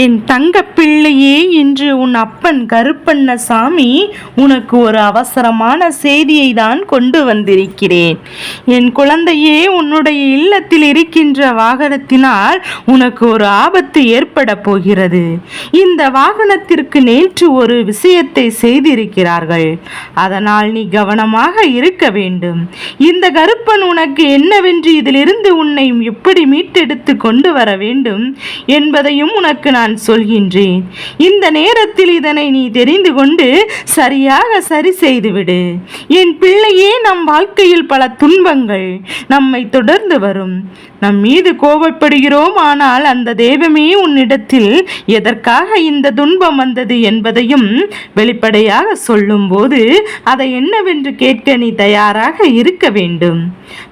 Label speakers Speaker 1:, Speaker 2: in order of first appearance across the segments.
Speaker 1: என் தங்க பிள்ளையே இன்று உன் அப்பன் கருப்பண்ணசாமி உனக்கு ஒரு அவசரமான செய்தியை தான் கொண்டு வந்திருக்கிறேன். என் குழந்தையே உன்னுடைய இல்லத்தில் இருக்கின்ற வாகனத்தினால் உனக்கு ஒரு ஆபத்து ஏற்பட போகிறது. இந்த வாகனத்திற்கு நேற்று ஒரு விஷயத்தை செய்திருக்கிறார்கள். அதனால் நீ கவனமாக இருக்க வேண்டும். இந்த கருப்பன் உனக்கு என்னவென்று இதிலிருந்து உன்னை எப்படி மீட்டெடுத்து கொண்டு வர வேண்டும் என்பதையும் உனக்கு நான் நான் சொல்கின்றேன். இந்த நேரத்தில் இதனை நீ தெரிந்து கொண்டு சரியாக சரி செய்துவிடு. என் பிள்ளையே நம் வாழ்க்கையில் பல துன்பங்கள் நம்மை தொடர்ந்து வரும். நம் மீது கோபப்படுகிறோம் ஆனால் அந்த தெய்வமே உன்னிடத்தில் எதற்காக இந்த துன்பம் வந்தது என்பதையும் வெளிப்படையாக சொல்லும்போது அதை என்னவென்று கேட்க நீ தயாராக இருக்க வேண்டும்.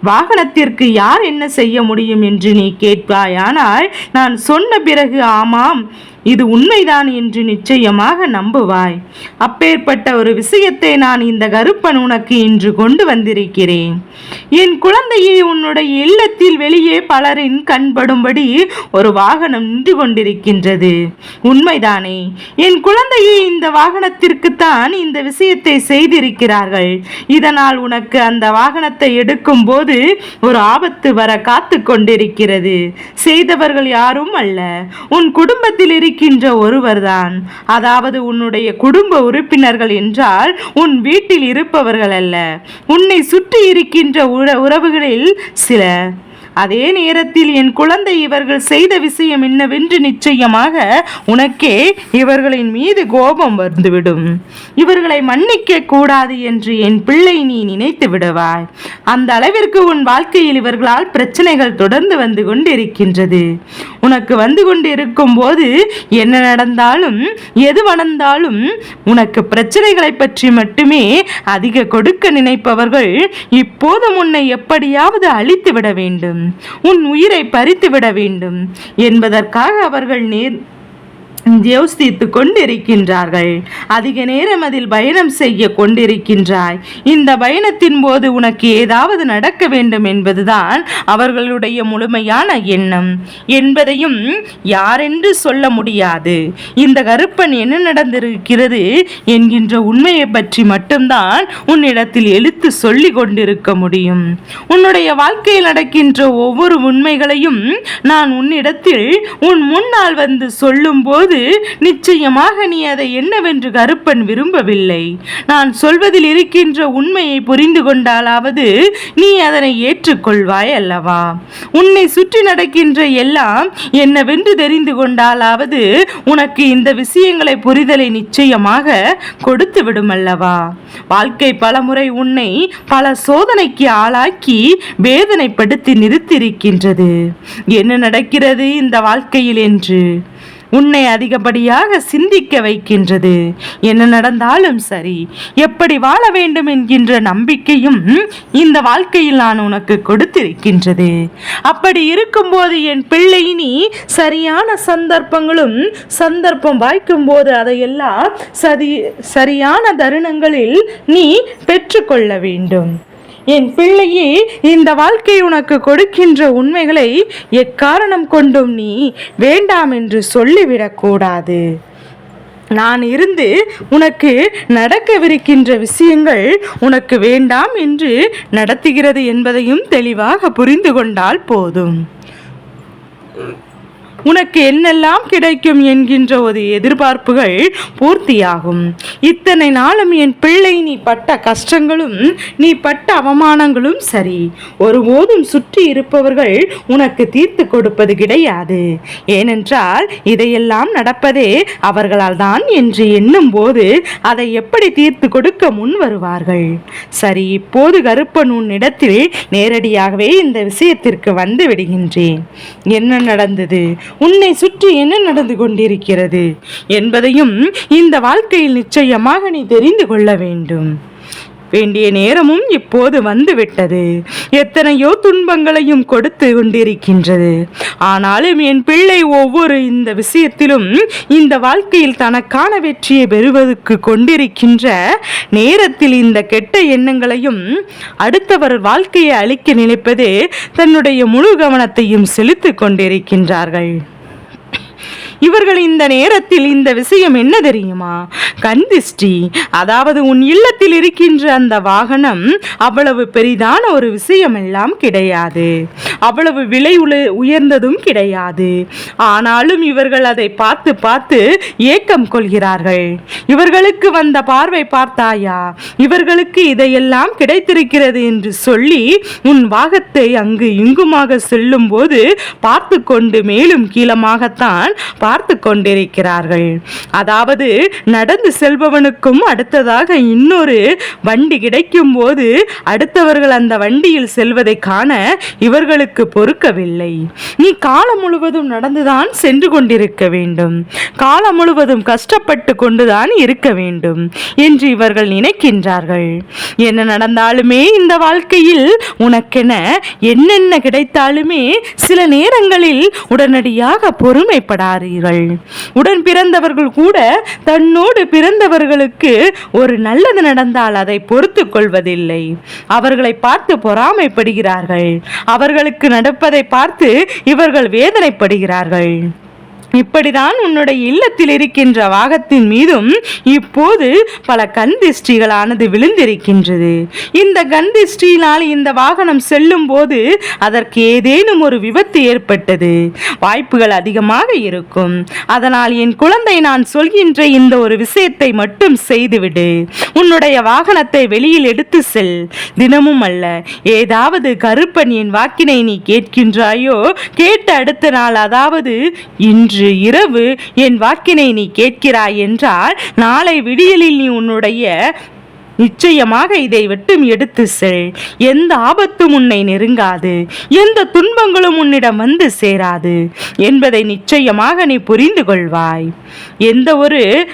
Speaker 1: வாகனத்திற்கு யார் என்ன செய்ய முடியும் என்று நீ கேட்பாயானால் நான் சொன்ன பிறகு ஆமாம் come. இது உண்மைதான் என்று நிச்சயமாக நம்புவாய். அப்பேற்பட்ட ஒரு விஷயத்தை நான் இந்த கருப்பன் உனக்கு இன்று கொண்டு வந்திருக்கிறேன். என் குழந்தையை உன்னுடைய இல்லத்தில் வெளியே பலரின் கண்படும்படி ஒரு வாகனம் நின்று கொண்டிருக்கின்றது. உண்மைதானே. என் குழந்தையை இந்த வாகனத்திற்குத்தான் இந்த விஷயத்தை செய்திருக்கிறார்கள். இதனால் உனக்கு அந்த வாகனத்தை எடுக்கும் போது ஒரு ஆபத்து வர காத்து கொண்டிருக்கிறது. செய்தவர்கள் யாரும் அல்ல. உன் குடும்பத்தில் இருக்கின்ற ஒருவர்தான். அதாவது உன்னுடைய குடும்ப உறுப்பினர்கள் என்றால் உன் வீட்டில் இருப்பவர்கள் அல்ல. உன்னை சுற்றி இருக்கின்ற உறவுகளில் சில அதே நேரத்தில் என் குழந்தை இவர்கள் செய்த விஷயம் என்னவென்று நிச்சயமாக உனக்கே இவர்களின் மீது கோபம் வந்துவிடும். இவர்களை மன்னிக்க கூடாது என்று என் பிள்ளை நீ நினைத்து விடுவாய். அந்த அளவிற்கு உன் வாழ்க்கையில் இவர்களால் பிரச்சனைகள் தொடர்ந்து வந்து கொண்டிருக்கின்றது. உனக்கு வந்து கொண்டிருக்கும் போது என்ன நடந்தாலும் எது வளர்ந்தாலும் உனக்கு பிரச்சனைகளை பற்றி மட்டுமே அதிக கொடுக்க நினைப்பவர்கள் இப்போதும் உன்னை எப்படியாவது அழித்து விட வேண்டும். உன் உயிரை பறித்து விட வேண்டும். என்பதற்காக அவர்கள் நேர் யோசித்து கொண்டிருக்கின்றார்கள். அதிக நேரம் அதில் பயணம் செய்ய கொண்டிருக்கின்றாய். இந்த பயணத்தின் போது உனக்கு ஏதாவது நடக்க வேண்டும் என்பதுதான் அவர்களுடைய முழுமையான எண்ணம். என்பதையும் யாரென்று சொல்ல முடியாது. இந்த கருப்பன் என்ன நடந்திருக்கிறது என்கின்ற உண்மையை பற்றி மட்டும்தான் உன்னிடத்தில் எழுத்து சொல்லி கொண்டிருக்க முடியும். உன்னுடைய வாழ்க்கையில் நடக்கின்ற ஒவ்வொரு உண்மைகளையும் நான் உன்னிடத்தில் உன் முன்னால் வந்து சொல்லும்போது நிச்சயமாக நீ அதை என்னவென்று கருப்பன் விரும்பவில்லை. நான் சொல்வதில் இருக்கின்ற உண்மையை புரிந்து கொண்டாலாவது நீ அதனை ஏற்றுக்கொள்வாய் அல்லவா? உன்னை சுற்றி நடக்கின்ற எல்லாம் என்னவென்று தெரிந்து கொண்டாலாவது உனக்கு இந்த விஷயங்களை புரிதலை நிச்சயமாக கொடுத்து விடும் அல்லவா? வாழ்க்கை பலமுறை உன்னை பல சோதனைக்கு ஆளாக்கி வேதனைப்படுத்தி நிறுத்தியிருக்கின்றது. என்ன நடக்கிறது இந்த வாழ்க்கையில் என்று? உன்னை அதிகப்படியாக சிந்திக்க வைக்கின்றது. என்ன நடந்தாலும் சரி எப்படி வாழ வேண்டும் என்கின்ற நம்பிக்கையும் இந்த வாழ்க்கையில் நான் உனக்கு கொடுத்திருக்கின்றது. அப்படி இருக்கும்போது என் பிள்ளை நீ சரியான சந்தர்ப்பங்களும் சந்தர்ப்பம் வாய்க்கும் போது அதையெல்லாம் சரி சரியான தருணங்களில் நீ பெற்றுக்கொள்ள வேண்டும். என் பிள்ளையே இந்த வாழ்க்கை உனக்கு கொடுக்கின்ற உண்மைகளை எக்காரணம் கொண்டும் நீ வேண்டாம் என்று சொல்லிவிடக்கூடாது நான் இருந்து உனக்கு நடக்கவிருக்கின்ற விஷயங்கள் உனக்கு வேண்டாம் என்று நடத்துகிறது என்பதையும் தெளிவாக புரிந்து கொண்டால் போதும். உனக்கு என்னெல்லாம் கிடைக்கும் என்கின்ற ஒரு எதிர்பார்ப்புகள் பூர்த்தியாகும். இத்தனை நாளும் என் பிள்ளை நீ பட்ட கஷ்டங்களும் நீ பட்ட அவமானங்களும் சரி. ஒருபோதும் சுற்றி இருப்பவர்கள் உனக்கு தீர்த்து கொடுப்பது கிடையாது. ஏனென்றால் இதையெல்லாம் நடப்பதே அவர்களால் தான் என்று எண்ணும் போது அதை எப்படி தீர்த்து கொடுக்க முன் வருவார்கள்? சரி இப்போது கருப்பன் உன்னிடத்தில் நேரடியாகவே இந்த விஷயத்திற்கு வந்து விடுகின்றேன். என்ன நடந்தது? உன்னை சுற்றி என்ன நடந்து கொண்டிருக்கிறது என்பதையும் இந்த வாழ்க்கையில் நிச்சயமாக நீ தெரிந்து கொள்ள வேண்டும். வேண்டிய நேரமும் இப்போது வந்துவிட்டது. எத்தனையோ துன்பங்களையும் கொடுத்து கொண்டிருக்கின்றது. ஆனாலும் என் பிள்ளை ஒவ்வொரு இந்த விஷயத்திலும் இந்த வாழ்க்கையில் தனக்கான வெற்றியை பெறுவதற்கு கொண்டிருக்கின்ற நேரத்தில் இந்த கெட்ட எண்ணங்களையும் அடுத்தவர் வாழ்க்கையை அழிக்க நினைப்பதே தன்னுடைய முழு கவனத்தையும் செலுத்திக் கொண்டிருக்கின்றார்கள். இவர்கள் இந்த நேரத்தில் இந்த விஷயம் என்ன தெரியுமா? கந்திஷ்டி அதாவது உன் இல்லத்தில் இருக்கின்ற அந்த வாகனம் அவ்வளவு பெரிதான ஒரு விஷயம் எல்லாம் கிடையாது. அவ்வளவு விலை உல- உயர்ந்ததும் கிடையாது. ஆனாலும் இவர்கள் அதை பார்த்து பார்த்து ஏக்கம் கொள்கிறார்கள். இவர்களுக்கு வந்த பார்வை பார்த்தாயா? இவர்களுக்கு இதையெல்லாம் கிடைத்திருக்கிறது என்று சொல்லி உன் வாகத்தை அங்கு இங்குமாக செல்லும் போது பார்த்து கொண்டு மேலும் கீழமாகத்தான் பார்த்து கொண்டிருக்கிறார்கள் அதாவது நடந்து செல்பவனுக்கும் அடுத்ததாக இன்னொரு வண்டி கிடைக்கும் போது அடுத்தவர்கள் அந்த வண்டியில் செல்வதை காண இவர்களுக்கு பொறுக்கவில்லை. நீ காலம் முழுவதும் நடந்துதான் சென்று கொண்டிருக்க வேண்டும். காலம் முழுவதும் கஷ்டப்பட்டு கொண்டுதான் இருக்க வேண்டும் என்று இவர்கள் நினைக்கின்றார்கள். என்ன நடந்தாலுமே இந்த வாழ்க்கையில் உனக்கென என்னென்ன கிடைத்தாலுமே சில நேரங்களில் உடனடியாக பொறுமைப்படாதீர்கள் உடன் பிறந்தவர்கள் கூட தன்னோடு பிறந்தவர்களுக்கு ஒரு நல்லது நடந்தால் அதை பொறுத்து கொள்வதில்லை. அவர்களை பார்த்து பொறாமைப்படுகிறார்கள். அவர்களுக்கு நடப்பதை பார்த்து இவர்கள் வேதனைப்படுகிறார்கள். இப்படிதான் உன்னுடைய இல்லத்தில் இருக்கின்ற வாகத்தின் மீதும் இப்போது பல கந்திஷ்டிகளானது விழுந்திருக்கின்றது. இந்த கந்திஷ்டியினால் இந்த வாகனம் செல்லும் போது அதற்கு ஏதேனும் ஒரு விபத்து ஏற்பட்டது. வாய்ப்புகள் அதிகமாக இருக்கும். அதனால் என் குழந்தை நான் சொல்கின்ற இந்த ஒரு விஷயத்தை மட்டும் செய்துவிடு. உன்னுடைய வாகனத்தை வெளியில் எடுத்து செல். தினமும் அல்ல ஏதாவது கருப்பன் என் வாக்கினை நீ கேட்கின்றாயோ கேட்ட அடுத்த நாள் அதாவது இன்று இரவு என் வாக்கினை நீ கேட்கிறாய் என்றால் நாளை விடியலில் நீ உன்னுடைய நிச்சயமாக இதை விட்டும் எடுத்து செல். எந்த ஆபத்தும் உன்னை நெருங்காது. எந்த துன்பங்களும் உன்னிடம் வந்து சேராது. என்பதை நிச்சயமாக நீ புரிந்து கொள்வாய் எந்த ஒரு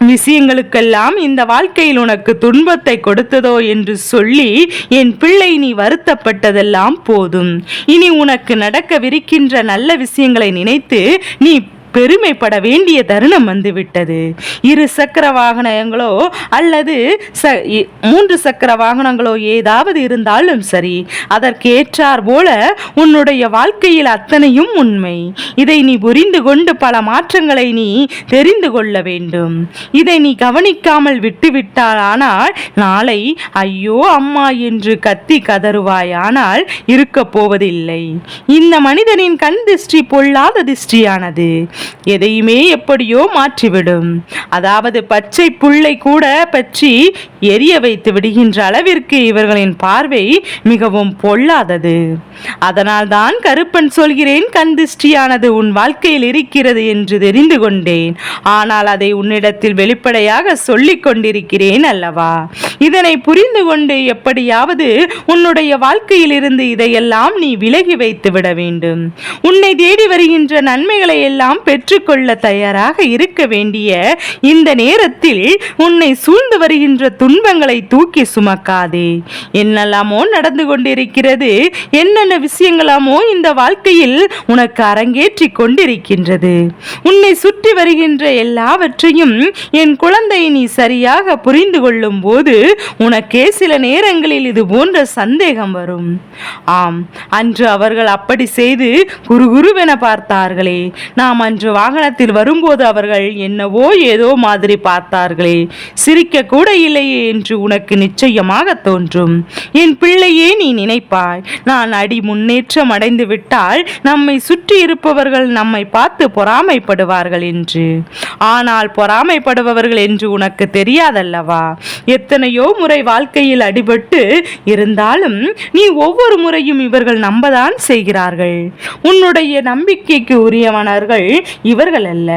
Speaker 1: விஷயங்களுக்கெல்லாம் இந்த வாழ்க்கையில் உனக்கு துன்பத்தை கொடுத்ததோ என்று சொல்லி என் பிள்ளை நீ வருத்தப்பட்டதெல்லாம் போதும். இனி உனக்கு நடக்கவிருக்கின்ற நல்ல விஷயங்களை நினைத்து நீ பெருமைப்பட வேண்டிய தருணம் வந்துவிட்டது. இரு சக்கர வாகனங்களோ அல்லது ச மூன்று சக்கர வாகனங்களோ ஏதாவது இருந்தாலும் சரி அதற்கு ஏற்றார் போல உன்னுடைய வாழ்க்கையில் அத்தனையும் உண்மை. இதை நீ புரிந்து கொண்டு பல மாற்றங்களை நீ தெரிந்து கொள்ள வேண்டும். இதை நீ கவனிக்காமல் விட்டுவிட்டால் ஆனால் நாளை ஐயோ அம்மா என்று கத்தி கதறுவாய் ஆனால் இருக்க போவதில்லை. இந்த மனிதனின் கண் திருஷ்டி பொல்லாத திருஷ்டியானது. எதையுமே எப்படியோ மாற்றிவிடும். அதாவது பச்சை புல்லை கூட பற்றி எரிய வைத்து விடுகின்ற அளவிற்கு இவர்களின் பார்வை மிகவும் பொல்லாதது. அதனால்தான் கருப்பன் சொல்கிறேன் கண் திருஷ்டியானது உன் வாழ்க்கையில் இருக்கிறது என்று தெரிந்து கொண்டேன். ஆனால் அதை உன்னிடத்தில் வெளிப்படையாக சொல்லிக் கொண்டிருக்கிறேன் அல்லவா? இதனை புரிந்து கொண்டு எப்படியாவது உன்னுடைய வாழ்க்கையில் இருந்து இதையெல்லாம் நீ விலகி வைத்து விட வேண்டும். உன்னை தேடி வருகின்ற நன்மைகளை எல்லாம் பெற்றுக்கொள்ள தயாராக இருக்க வேண்டிய இந்த நேரத்தில் உன்னை சூழ்ந்து வருகின்ற துன்பங்களை தூக்கி சுமக்காதே. என்னெல்லாமோ நடந்து கொண்டிருக்கிறது என்னென்ன விஷயங்களாமோ இந்த வாழ்க்கையில் உனக்கு அரங்கேற்றி கொண்டிருக்கின்றது. உன்னை சுற்றி வருகின்ற எல்லாவற்றையும் என் குழந்தை நீ சரியாக புரிந்து கொள்ளும் போது உனக்கே சில நேரங்களில் இது போன்ற சந்தேகம் வரும். ஆம் அன்று அவர்கள் அப்படி செய்து குரு குருவென பார்த்தார்களே. நாம் அன்று வாகனத்தில் வரும்போது அவர்கள் என்னவோ ஏதோ மாதிரி பார்த்தார்களே. சிரிக்க கூட இல்லையே. என்று உனக்கு நிச்சயமாக தோன்றும். என் பிள்ளையே நீ நினைப்பாய் நான் அடி முன்னேற்றம் அடைந்து விட்டால் நம்மை சுற்றி இருப்பவர்கள் நம்மை பார்த்து பொறாமைப்படுவார்கள் என்று. ஆனால் பொறாமைப்படுபவர்கள் என்று உனக்கு தெரியாதல்லவா? எத்தனையோ முறை வாழ்க்கையில் அடிபட்டு இருந்தாலும் நீ ஒவ்வொரு முறையும் இவர்கள் நம்பதான் செய்கிறார்கள். உன்னுடைய நம்பிக்கைக்கு உரியவனர்கள் இவர்கள் அல்ல.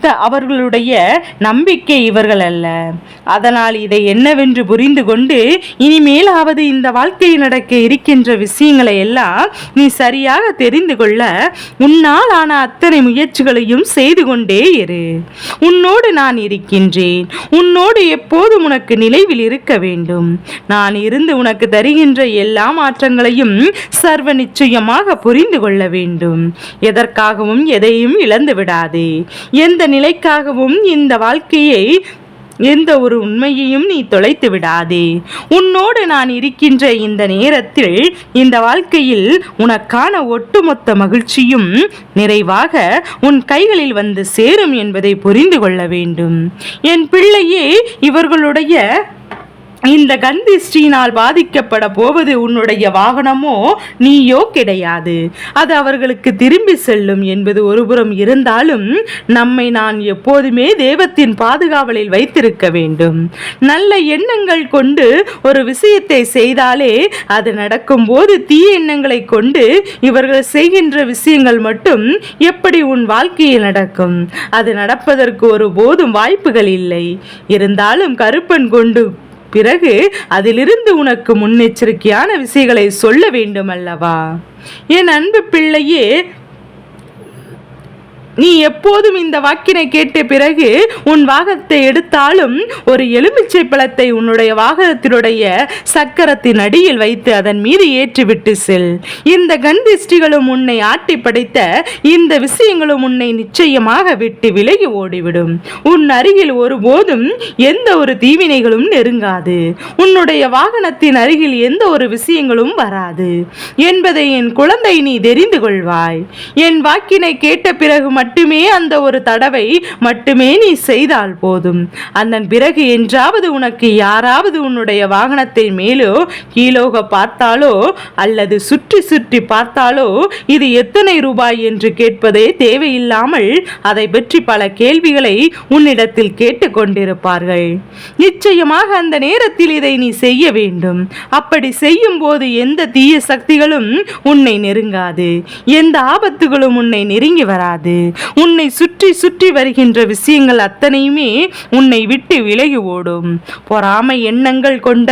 Speaker 1: த- அவர்களுடைய நம்பிக்கை இவர்கள் அல்ல. அதனால் இதை என்னவென்று புரிந்து கொண்டு இனிமேலாவது இந்த வாழ்க்கையில் நடக்க இருக்கின்ற விஷயங்களை எல்லாம் நீ சரியாக தெரிந்து கொள்ள உன்னால் ஆன அத்தனை முயற்சிகளையும் செய்து கொண்டே இரு. உன்னோடு நான் இருக்கின்றேன். உன்னோடு எப்போதும் உனக்கு நிலைவில் இருக்க வேண்டும். நான் இருந்து உனக்கு தருகின்ற எல்லா மாற்றங்களையும் சர்வ நிச்சயமாக புரிந்து கொள்ள வேண்டும். எதற்காகவும் எதையும் இழந்து விடாதே. எந்த நிலைக்காகவும் இந்த வாழ்க்கையை எந்த ஒரு உண்மையையும் நீ தொலைத்து விடாதே. உன்னோடு நான் இருக்கின்ற இந்த நேரத்தில் இந்த வாழ்க்கையில் உனக்கான ஒட்டுமொத்த மகிழ்ச்சியும் நிறைவாக உன் கைகளில் வந்து சேரும் என்பதை புரிந்து கொள்ள வேண்டும். என் பிள்ளையே இவர்களுடைய இந்த கந்தி ஸ்ரீனால் பாதிக்கப்பட போவது உன்னுடைய வாகனமோ நீயோ கிடையாது. அது அவர்களுக்கு திரும்பி செல்லும் என்பது ஒருபுறம் இருந்தாலும் நம்மை நான் எப்போதுமே தேவத்தின் பாதுகாவலில் வைத்திருக்க வேண்டும். நல்ல எண்ணங்கள் கொண்டு ஒரு விஷயத்தை செய்தாலே அது நடக்கும்போது தீய எண்ணங்களை கொண்டு இவர்கள் செய்கின்ற விஷயங்கள் மட்டும் எப்படி உன் வாழ்க்கையில் நடக்கும்? அது நடப்பதற்கு ஒருபோதும் வாய்ப்புகள் இல்லை. இருந்தாலும் கருப்பன் கொண்டு பிறகு அதிலிருந்து உனக்கு முன்னெச்சரிக்கையான விஷயங்களை சொல்ல வேண்டும் அல்லவா என் அன்பு பிள்ளையே நீ எப்போதும் இந்த வாக்கினை கேட்ட பிறகு உன் வாகனத்தை எடுத்தாலும் ஒரு எலுமிச்சை பழத்தை உன்னுடைய வாகனத்தினுடைய சக்கரத்தின் அடியில் வைத்து அதன் மீது ஏற்றிவிட்டு செல். இந்த கந்திஷ்டிகளும் உன்னை ஆட்டி படைத்த இந்த விஷயங்களும் உன்னை நிச்சயமாக விட்டு விலகி ஓடிவிடும். உன் அருகில் ஒருபோதும் எந்த ஒரு தீவினைகளும் நெருங்காது. உன்னுடைய வாகனத்தின் அருகில் எந்த ஒரு விஷயங்களும் வராது. என்பதை என் குழந்தை நீ தெரிந்து கொள்வாய். என் வாக்கினை கேட்ட பிறகு மட்டும் மட்டுமே அந்த ஒரு தடவை மட்டுமே நீ செய்தால் போதும். அதன் பிறகு என்றாவது உனக்கு யாராவது உன்னுடைய வாகனத்தை மேலோ கீழோக பார்த்தாலோ அல்லது சுற்றி சுற்றி பார்த்தாலோ இது எத்தனை ரூபாய் என்று கேட்பதே தேவையில்லாமல் அதை பற்றி பல கேள்விகளை உன்னிடத்தில் கேட்டுக்கொண்டிருப்பார்கள். நிச்சயமாக அந்த நேரத்தில் இதை நீ செய்ய வேண்டும். அப்படி செய்யும் போது எந்த தீய சக்திகளும் உன்னை நெருங்காது. எந்த ஆபத்துகளும் உன்னை நெருங்கி வராது. உன்னை சுற்றி சுற்றி வருகின்ற விஷயங்கள் அத்தனையுமே உன்னை விட்டு விலகி ஓடும். பொறாமை எண்ணங்கள் கொண்ட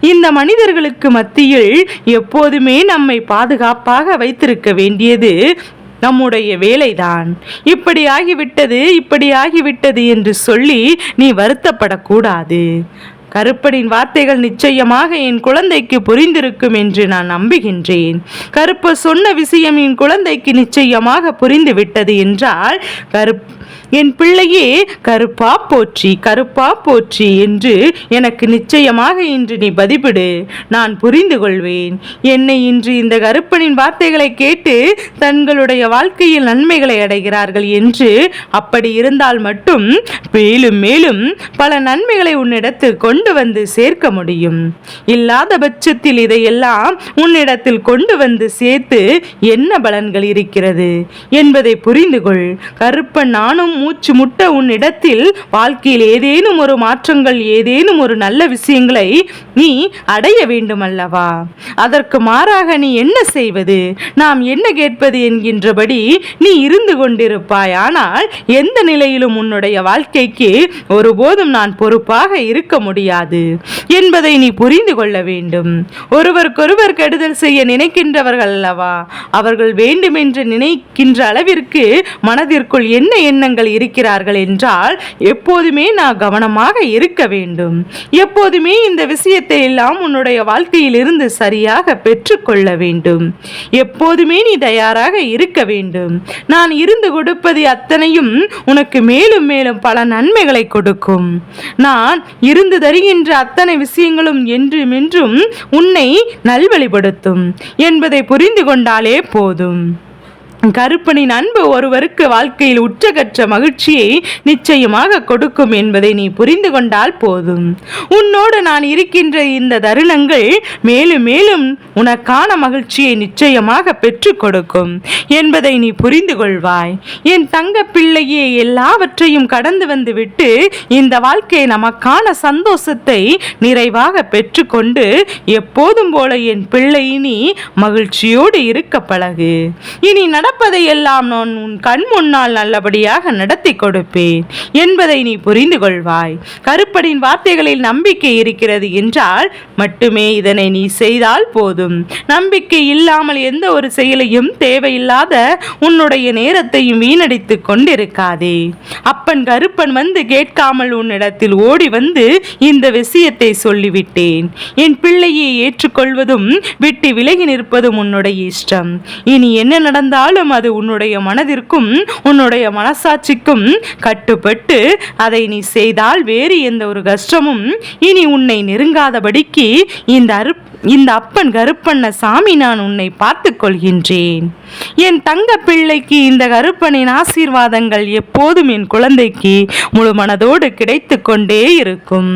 Speaker 1: இந்த மனிதர்களுக்கு மத்தியில் எப்போதுமே நம்மை பாதுகாப்பாக வைத்திருக்க வேண்டியது நம்முடைய வேலைதான். இப்படி ஆகிவிட்டது இப்படி ஆகிவிட்டது என்று சொல்லி நீ வருத்தப்படக்கூடாது. கருப்பனின் வார்த்தைகள் நிச்சயமாக என் குழந்தைக்கு புரிந்திருக்கும் என்று நான் நம்புகின்றேன். கருப்பு சொன்ன விஷயம் என் குழந்தைக்கு நிச்சயமாக புரிந்து விட்டது என்றால் கருப் என் பிள்ளையே கருப்பா போற்றி கருப்பா போற்றி என்று எனக்கு நிச்சயமாக இன்று நீ பதிப்பிடு நான் புரிந்து கொள்வேன். என்னை இன்று இந்த கருப்பனின் வார்த்தைகளை கேட்டு தங்களுடைய வாழ்க்கையில் நன்மைகளை அடைகிறார்கள் என்று அப்படி இருந்தால் மட்டும் மேலும் மேலும் பல நன்மைகளை உன்னிடத்தில் கொண்டு வந்து சேர்க்க முடியும். இல்லாத பட்சத்தில் இதையெல்லாம் உன்னிடத்தில் கொண்டு வந்து சேர்த்து என்ன பலன்கள் இருக்கிறது என்பதை புரிந்து கொள். கருப்பன் நானும் மூச்சு முட்ட உன்னிடத்தில் வாழ்க்கையில் ஏதேனும் ஒரு மாற்றங்கள் ஏதேனும் ஒரு நல்ல விஷயங்களை நீ அடைய வேண்டும் அல்லவா அதற்கு மாறாக நீ என்ன செய்வது? நாம் என்ன கேட்பது என்கின்றபடி நீ இருந்து கொண்டிருப்பாய். ஆனால் எந்த நிலையிலும் உன்னுடைய வாழ்க்கைக்கு ஒருபோதும் நான் பொறுப்பாக இருக்க முடியாது என்பதை நீ புரிந்து கொள்ள வேண்டும். ஒருவருக்கொருவர் கெடுதல் செய்ய நினைக்கின்றவர்கள் அல்லவா? அவர்கள் வேண்டுமென்று நினைக்கின்ற அளவிற்கு மனதிற்குள் என்ன எண்ணங்கள் இருக்கிறார்கள் என்றால் எப்போதுமே நான் கவனமாக இருக்க வேண்டும். எப்போதுமே இந்த விஷயத்தை எல்லாம் உன்னுடைய வாழ்க்கையிலிருந்து சரியாக பெற்றுக்கொள்ள வேண்டும். எப்போதுமே நீ தயாராக இருக்க வேண்டும். நான் இருந்து கொடுப்பது அத்தனையும் உனக்கு மேலும் மேலும் பல நன்மைகளை கொடுக்கும். நான் இருந்து தருகின்ற அத்தனை விஷயங்களும் என்றும் என்றும் உன்னை நல்வழிப்படுத்தும் என்பதை புரிந்து கொண்டாலே போதும். கருப்பனின் அன்பு ஒருவருக்கு வாழ்க்கையில் உச்சகற்ற மகிழ்ச்சியை நிச்சயமாக கொடுக்கும் என்பதை நீ புரிந்து கொண்டால் போதும். உன்னோடு நான் இருக்கின்ற இந்த தருணங்கள் மேலும் மேலும் உனக்கான மகிழ்ச்சியை நிச்சயமாக பெற்றுக் கொடுக்கும் என்பதை நீ புரிந்து கொள்வாய். என் தங்க பிள்ளையே எல்லாவற்றையும் கடந்து வந்து விட்டு இந்த வாழ்க்கை நமக்கான சந்தோஷத்தை நிறைவாக பெற்றுக்கொண்டு எப்போதும் போல என் பிள்ளை நீ மகிழ்ச்சியோடு இருக்க பழகு. இனி நட நடப்பதையெல்லாம் நான் உன் கண் முன்னால் நல்லபடியாக நடத்தி கொடுப்பேன் என்பதை நீ புரிந்து கொள்வாய். கருப்படின் வார்த்தைகளில் நம்பிக்கை இருக்கிறது என்றால் மட்டுமே இதனை நீ செய்தால் போதும். நம்பிக்கை இல்லாமல் எந்த ஒரு செயலையும் தேவையில்லாத உன்னுடைய நேரத்தையும் வீணடித்து கொண்டிருக்காதே. அப்பன் கருப்பன் வந்து கேட்காமல் உன்னிடத்தில் ஓடி வந்து இந்த விஷயத்தை சொல்லிவிட்டேன். என் பிள்ளையை ஏற்றுக்கொள்வதும் விட்டு விலகி நிற்பதும் உன்னுடைய இஷ்டம். இனி என்ன நடந்தாலும் மேலும் அது உன்னுடைய மனதிற்கும் உன்னுடைய மனசாட்சிக்கும் கட்டுப்பட்டு அதை நீ செய்தால் வேறு எந்த ஒரு கஷ்டமும் இனி உன்னை நெருங்காதபடிக்கு இந்த அரு இந்த அப்பன் கருப்பண்ண சாமி நான் உன்னை பார்த்து கொள்கின்றேன் என் தங்க பிள்ளைக்கு இந்த கருப்பனின் ஆசீர்வாதங்கள் எப்போதும் என் குழந்தைக்கு முழு மனதோடு கிடைத்து கொண்டே இருக்கும்.